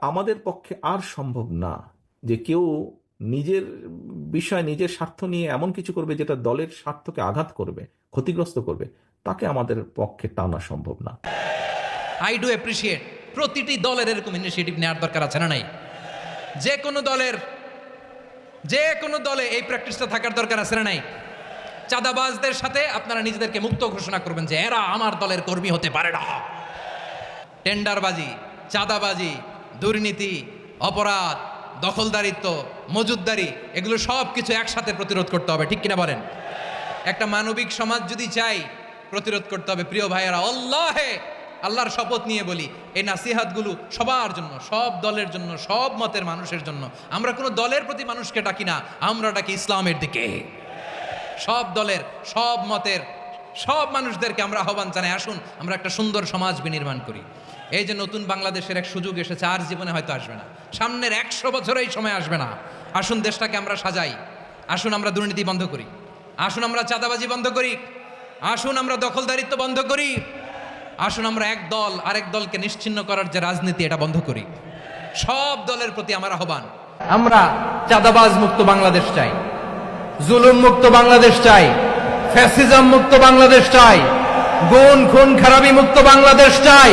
আমাদের পক্ষে আর সম্ভব না যে কেউ নিজের বিষয়, নিজের স্বার্থ নিয়ে এমন কিছু করবে যেটা দলের স্বার্থকে আঘাত করবে, ক্ষতিগ্রস্ত করবে। তাকে আমাদের পক্ষে টানা সম্ভব না। আই ডু অ্যাপ্রিসিয়েট প্রতিটি দলের এরকম ইনিশিয়েটিভ নেওয়ার দরকার আছে না নাই? যে কোনো দলের, যে কোনো দলে এই প্র্যাকটিসটা থাকার দরকার আছে না নাই? চাঁদাবাজদের সাথে আপনারা নিজেদেরকে মুক্ত ঘোষণা করবেন যে এরা আমার দলের কর্মী হতে পারে না। টেন্ডারবাজি, চাঁদাবাজি দুর্নীতি, অপরাধ, দখলদারিত্ব, মজুদদারি, এগুলো সব কিছু একসাথে প্রতিরোধ করতে হবে, ঠিক কিনা বলেন? একটা মানবিক সমাজ যদি চাই প্রতিরোধ করতে হবে, প্রিয় ভাইয়েরা, আল্লাহে! আল্লাহর শপথ নিয়ে বলি, এই নাসিহাতগুলো সবার জন্য, সব দলের জন্য, সব মতের মানুষের জন্য। আমরা কোনো দলের প্রতি মানুষকে ডাকি না, আমরা ডাকি ইসলামের দিকে। সব দলের, সব মতের, সব মানুষদেরকে আমরা আহ্বান জানাই, আসুন, আমরা একটা সুন্দর সমাজ বিনির্মাণ করি। এই যে নতুন বাংলাদেশের এক সুযোগ এসেছে, আর জীবনে হয়তো আসবে না। সামনের একশো বছর এই সময় আসবে না। আসুন দেশটাকে আমরা সাজাই। আসুন আমরা দুর্নীতি বন্ধ করি। আসুন আমরা চাঁদাবাজি বন্ধ করি। আসুন আমরা দখলদারিত্ব বন্ধ করি। আসুন আমরা এক দল আরেক দলকে নিশ্চিন্ন করার যে রাজনীতি, এটা বন্ধ করি। সব দলের প্রতি আমার আহ্বান, আমরা চাঁদাবাজ মুক্ত বাংলাদেশ চাই। জুলুম মুক্ত বাংলাদেশ চাই। ফ্যাসিজম মুক্ত বাংলাদেশ চাই। গুণ, খুন, খারাপি মুক্ত বাংলাদেশ চাই।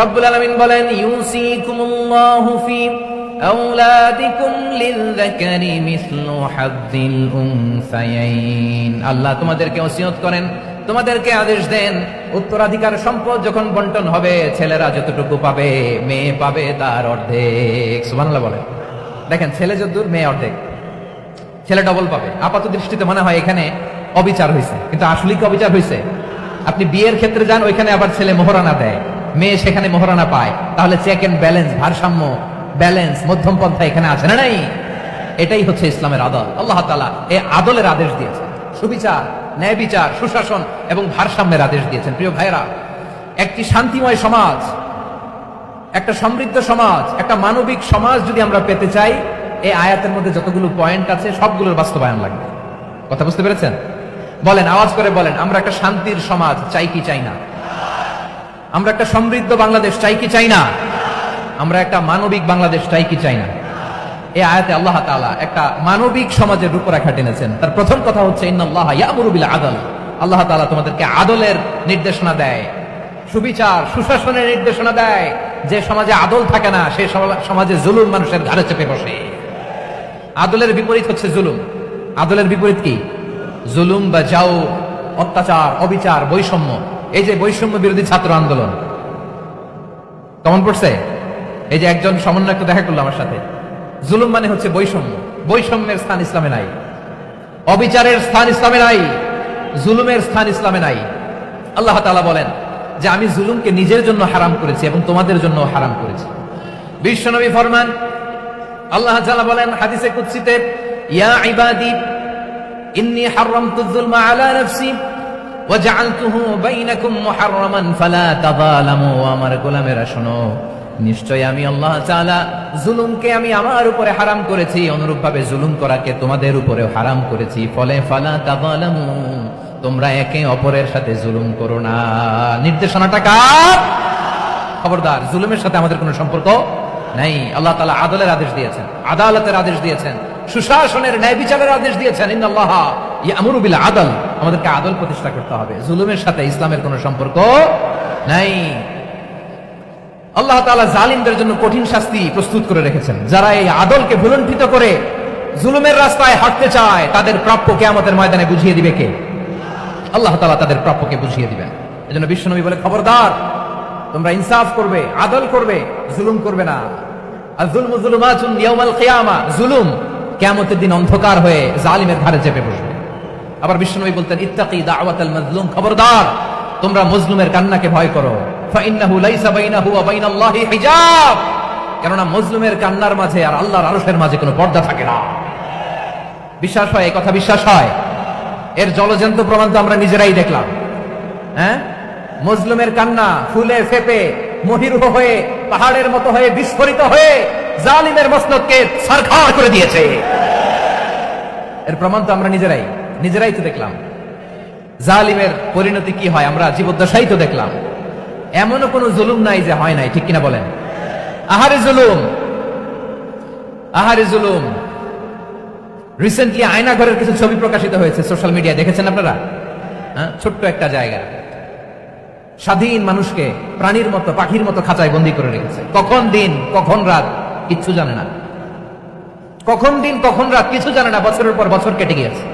রব্বুল আলামিন বলেন, ইউসিকুমুল্লাহু ফি আওলাদিকুম লিলযাকারি মিসলু হাযযিল উনসায়াইন। আল্লাহ তোমাদেরকে ওসিয়ত করেন, তোমাদেরকে আদেশ দেন, উত্তরাধিকার সম্পদ যখন বন্টন হবে, ছেলেরা যতটুকু পাবে, মেয়ে পাবে তার অর্ধেক। সুবহানাল্লাহ বলেন। দেখেন, ছেলে যদ্দূর, মেয়ে অর্ধেক। ছেলে ডবল পাবে। আপাত দৃষ্টিতে মনে হয় এখানে অবিচার হয়েছে কিন্তু আসলে কি অবিচার হয়েছে আপনি বিয়ের ক্ষেত্রে যান, ওইখানে আবার ছেলে মোহরানা দেয়। মেয়ে সেখানে মোহরানা পায়। তাহলে চেক এন্ড ব্যালেন্স ভারসাম্য ব্যালেন্স মধ্যম পন্থা এখানে আছে না নাই? এটাই হচ্ছে ইসলামের আদল। আল্লাহ তালা এই আদলের আদেশ দিয়েছে সুবিচার ন্যায় বিচার সুশাসন এবং ভারসাম্যের আদেশ দিয়েছেন। প্রিয় ভাইরা একটি শান্তিময় সমাজ, একটা সমৃদ্ধ সমাজ, একটা মানবিক সমাজ যদি আমরা পেতে চাই এই আয়াতের মধ্যে যতগুলো পয়েন্ট আছে, সবগুলোর বাস্তবায়ন লাগবে। কথা বুঝতে পেরেছেন? বলেন, আওয়াজ করে বলেন, আমরা একটা শান্তির সমাজ চাই কি চাই না? আমরা একটা সমৃদ্ধ বাংলাদেশ চাই কি চাই না? আমরা একটা মানবিক বাংলাদেশ চাই কি চাই না? এই আয়াতে আল্লাহ তাআলা একটা মানবিক সমাজের রূপরেখা টেনেছেন। তার প্রথম কথা হচ্ছে বিল আদল আল্লাহ তালা তোমাদেরকে আদলের নির্দেশনা দেয়, সুবিচার, সুশাসনের নির্দেশনা দেয়। যে সমাজে আদল থাকে না সম- সমাজে জুলুম মানুষের ঘাড়ে চেপে বসে। আদলের বিপরীত হচ্ছে জুলুম। আদলের বিপরীত কি? জুলুম বা যাও, অত্যাচার, অবিচার, বৈষম্য। এই যে বৈষম্য বিরোধী ছাত্র আন্দোলন, কেমন পড়ছে? এই যে একজন সমন্বয়ক দেখা করল আমার সাথে। জুলুম মানে হচ্ছে বৈষম্য। বৈষম্যের স্থান ইসলামে নাই। অবিচারের স্থান ইসলামে নাই। জুলুমের স্থান ইসলামে নাই। আল্লাহ তাআলা বলেন যে আমি জুলুমকে নিজের জন্য হারাম করেছি এবং তোমাদের জন্য হারাম করেছি। বিশ্বনবী ফরমান, আল্লাহ তাআলা বলেন হাদিসে কুদসিতে, ইয়া ইবাদি, ইন্নী হারামতু যুলমা আলা নাফসি। ওয়াজআলতুহু বাইনাকুম মুহাররামান ফালা তাযালামু। আমার গোলামেরা, শোনো নিশ্চয় আমি আল্লাহ তাআলা জুলুমকে আমি আমার উপরে হারাম করেছি, অনুরূপভাবে জুলুম করাকে তোমাদের উপরেও হারাম করেছি। ফলে ফালা তাযালামু, তোমরা একে অপরের সাথে জুলুম করো না। নির্দেশনাটা কার? খবরদার, জুলুমের সাথে আমাদের কোনো সম্পর্ক নাই। আল্লাহ তালা আদলের আদেশ দিয়েছেন, আদালতের আদেশ দিয়েছেন, সুশাসনের ন্যায় বিচারের আদেশ দিয়েছেন। ইন্নাল্লাহ ইয়ামুরু বিল আদল। আমাদেরকে আদল প্রতিষ্ঠা করতে হবে। জুলুমের সাথে ইসলামের কোনো সম্পর্ক নাই। আল্লাহ তাআলা জালিমদের জন্য কঠিন শাস্তি প্রস্তুত করে রেখেছেন। যারা এই আদলকে ভুলণ্ঠিত করে জুলুমের রাস্তায় হাঁটতে চায়, তাদের প্রাপ্য কেয়ামতের ময়দানে বুঝিয়ে দিবে কে? আল্লাহ তাআলা তাদের প্রাপ্যকে বুঝিয়ে দিবেন। এজন্য বিশ্বনবী বলে, খবরদার, তোমরা ইনসাফ করবে, আদল করবে, জুলুম করবে না। জুলমু কিয়ামতের দিন অন্ধকার হয়ে জালিমের ধারে চেপে বসবে। আবার বিশ্বনবী বলতেন, ইত্তাকি দাওয়াতাল মাজলুম, খবরদার, তোমরা মজলুমের কান্নাকে ভয় করো। ফাইন্নাহু লাইসা বাইনাহু ওয়া বাইনাল্লাহি হিজাব। কেননা মজলুমের কান্নার মাঝে আর আল্লাহর আরশের মাঝে কোনো পর্দা থাকে না। বিশ্বাস হয়, এই কথা বিশ্বাস হয়? এর জলজন্ত প্রমাণ তো আমরা নিজেরাই দেখলাম। হ্যাঁ? মজলুমের কান্না ফুলে ফেপে, মহিরুহ হয়ে, পাহাড়ের মতো হয়ে, বিস্ফোরিত হয়ে, জালিমের মসনদকে সরকার করে দিয়েছে। এর প্রমাণ তো আমরা নিজেরাই। নিজেরাই তো দেখলাম। জালিমের পরিণতি কি হয় আমরা জীবদ্দশাই তো দেখলাম। এমনও কোনো জুলুম নাই যে হয় নাই, ঠিক কিনা বলেন? আহারে জুলুম! আহারে জুলুম! রিসেন্টলি আয়নাঘরের কিছু ছবি প্রকাশিত হয়েছে সোশ্যাল মিডিয়া দেখেছেন আপনারা? হ্যাঁ ছোট্ট একটা জায়গা। স্বাধীন মানুষকে প্রাণীর মতো, পাখির মতো খাঁচায় বন্দি করে রেখেছে। কখন দিন, কখন রাত, কিচ্ছু জানে না। কখন দিন, কখন রাত, কিছু জানে না, বছরের পর বছর কেটে গিয়েছে।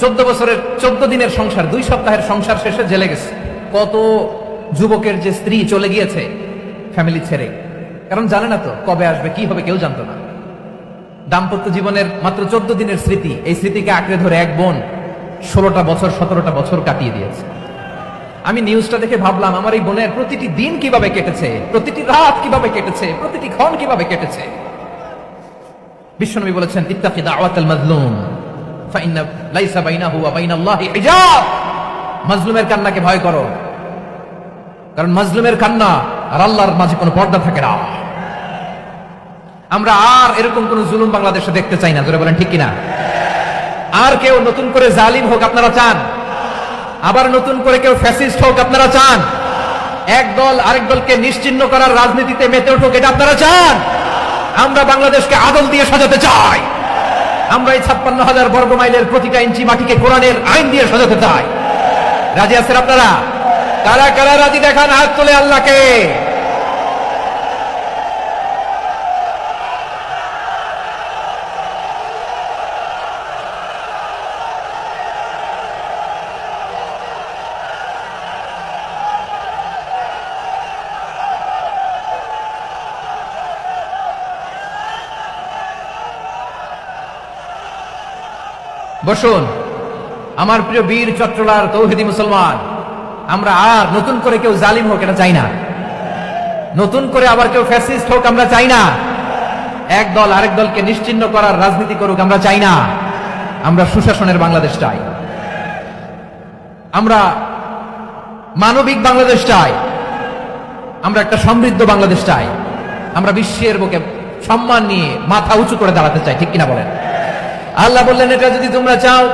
চোদ্দ বছরের, চোদ্দ দিনের সংসার, দুই সপ্তাহের সংসার শেষে জেলে গেছে। কত যুবকের যে স্ত্রী চলে গিয়েছে ফ্যামিলি ছেড়ে। কারণ জানে না তো কবে আসবে, কি হবে, কেউ জানতো না। দাম্পত্য জীবনের মাত্র চোদ্দ দিনের স্মৃতি, এই স্মৃতিকে আঁকড়ে ধরে এক বোন ষোলোটা বছর, সতেরোটা বছর কাটিয়ে দিয়েছে। আমি নিউজটা দেখে ভাবলাম, আমার এই বোনের প্রতিটি দিন কীভাবে কেটেছে, প্রতিটি রাত কীভাবে কেটেছে, প্রতিটি ক্ষণ কীভাবে কেটেছে? বিশ্বনবী বলেছেন, ইত্তাকি দাওয়াতাল মাজলুম মাজলুমের কান্নাকে ভয় করো। কারণ মাজলুমের কান্না আর আল্লাহর মাঝে কোনো পর্দা থাকে না। আমরা আর এরকম কোন জুলুম বাংলাদেশে দেখতে চাই না, জোরে বলেন ঠিক কিনা? আর কেউ নতুন করে জালিম হোক আপনারা চান। আবার নতুন করে কেউ ফ্যাসিস্ট হোক আপনারা চান। এক দল আরেক দলকে নিশ্চিহ্ন করার রাজনীতিতে মেতে উঠুক, এটা আপনারা চান। আমরা বাংলাদেশকে আদল দিয়ে সাজাতে চাই। আমরা এই ছাপ্পান্ন হাজার বর্গ মাইলের প্রতিটা ইঞ্চি মাটিকে কোরআনের আইন দিয়ে সাজাতে চাই। রাজি আছেন আপনারা? কারা কারা রাজি দেখান হাত তোলে আল্লাহকে? বসুন। আমার প্রিয় বীর চট্টলার তৌহিদি মুসলমান, আমরা আর নতুন করে কেউ জালিম হোক, এটা চাই না। নতুন করে আবার কেউ ফ্যাসিস্ট হোক, আমরা চাই না। এক দল আরেক দলকে নিশ্চিন্ন করার রাজনীতি করুক, আমরা চাই না। আমরা সুশাসনের বাংলাদেশ চাই। আমরা মানবিক বাংলাদেশ চাই। আমরা একটা সমৃদ্ধ বাংলাদেশ চাই। আমরা বিশ্বের বুকে সম্মান নিয়ে মাথা উঁচু করে দাঁড়াতে চাই, ঠিক কিনা বলেন? আল্লাহ বললেন, এটা যদি তোমরা চাও,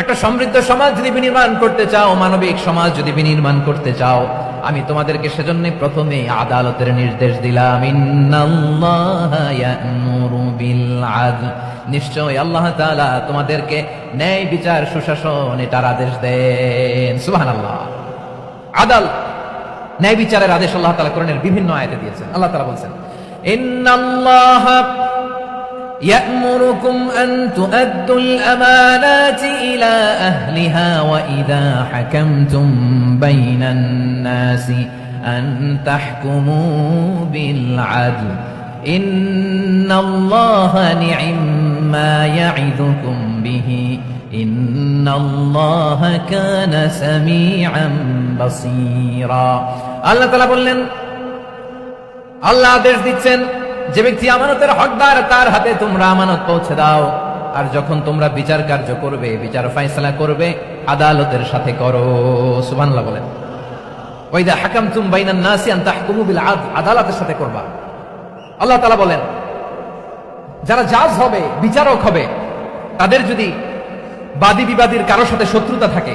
একটা সমৃদ্ধ সমাজ যদি বিনির্মাণ করতে চাও, মানবিক সমাজ যদি বিনির্মাণ করতে চাও, আমি তোমাদেরকে সেজন্য প্রথমে আদালতের নির্দেশ দিলাম। নিশ্চয় আল্লাহ তাআলা তোমাদেরকে ন্যায় বিচার, সুশাসন, এটার আদেশ দেন। সুহান আল্লাহ আদাল, ন্যায় বিচারের আদেশ আল্লাহ তাআলা কোরআনের বিভিন্ন আয়াতে দিয়েছেন। আল্লাহ তালা বলছেন يأمركم أن تؤدوا الأمانات إلى أهلها وإذا حكمتم بين الناس أن تحكموا بالعدل إن الله نعم ما يعظكم به إن الله كان سميعا بصيرا الله تعالى বললেন আল্লাহ আদেশ দিচ্ছেন যে ব্যক্তি আমানতের হকদার, তার হাতে তোমরা আমানত পৌঁছে দাও। আর যখন তোমরা বিচার কার্য করবে, বিচার ফাইসলা করবে, আদালতের সাথে করো। সুবহানাল্লাহ বলেন। ওয়াইদা হাকামতুম বাইনান নাসি আন আদালতের সাথে করবা। আল্লাহ তাআলা বলেন, যারা জাজ হবে, বিচারক হবে, তাদের যদি বাদী বিবাদীর কারোর সাথে শত্রুতা থাকে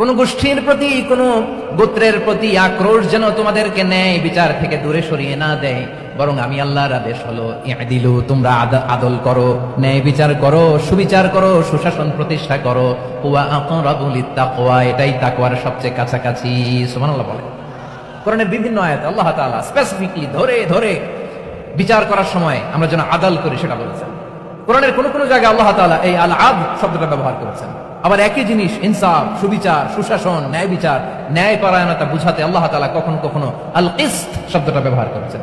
কোন গোষ্ঠীর প্রতি, কোন গোত্রের প্রতি আক্রোশ যেন তোমাদেরকে ন্যায় বিচার থেকে দূরে সরিয়ে না দেয়। বরং আমি আল্লাহর আদেশ হলো দিলু তোমরা আদ- আদল করো, ন্যায় বিচার করো, সুবিচার করো, সুশাসন প্রতিষ্ঠা করো। হুয়া এটাই তাকওয়ার সবচেয়ে কাছাকাছি। বলে। কোরআনের বিভিন্ন আয়াত আল্লাহ তাআলা স্পেসিফিকলি ধরে ধরে বিচার করার সময় আমরা যেন আদাল করি, সেটা বলেছেন। কোরআনের কোন কোন জায়গায় আল্লাহ তাআলা এই আল আদ শব্দটা ব্যবহার করেছেন। আবার একই জিনিস, ইনসাফ, সুবিচার, সুশাসন, ন্যায় বিচার ন্যায় পরায়ণতা বুঝাতে আল্লাহ তালা কখনো কখনো আল ইস্ত শব্দটা ব্যবহার করেছেন।